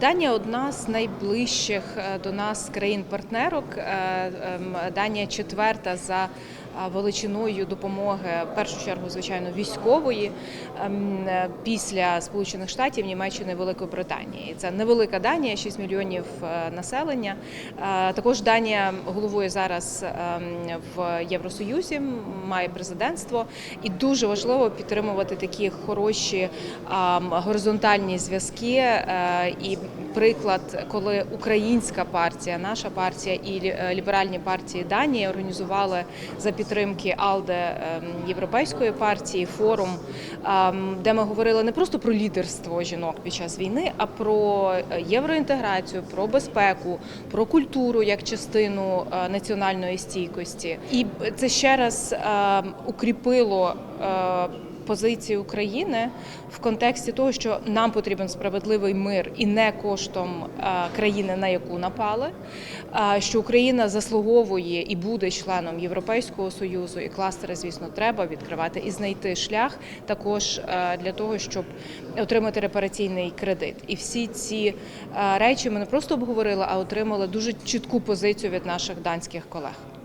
Данія одна з найближчих е, до нас країн-партнерок. Е, ем, Данія четверта за величиною допомоги, в першу чергу, звичайно, військової ем, е, після Сполучених Штатів, Німеччини, Великої Британії. Це невелика Данія, 6 мільйонів е, населення. Е, Також Данія головує зараз ем, в Євросоюзі, має президентство, і дуже важливо підтримувати такі хороші ем, горизонтальні зв'язки. І приклад, коли українська партія, наша партія і е, ліберальні партії Данії організували за підтримки АЛДЕ ем, Європейської партії форум, ем, де ми говорили не просто про лідерство жінок під час війни, а про е, євроінтеграцію, про безпеку, про культуру як частину е, національної стійкості. І це ще раз ем, укріпило. Позиції України в контексті того, що нам потрібен справедливий мир і не коштом е, країни, на яку напали. е, Що Україна заслуговує і буде членом Європейського союзу, і кластери, звісно, треба відкривати і знайти шлях також е, для того, щоб отримати репараційний кредит. І всі ці речі ми не просто обговорили, а отримали дуже чітку позицію від наших данських колег.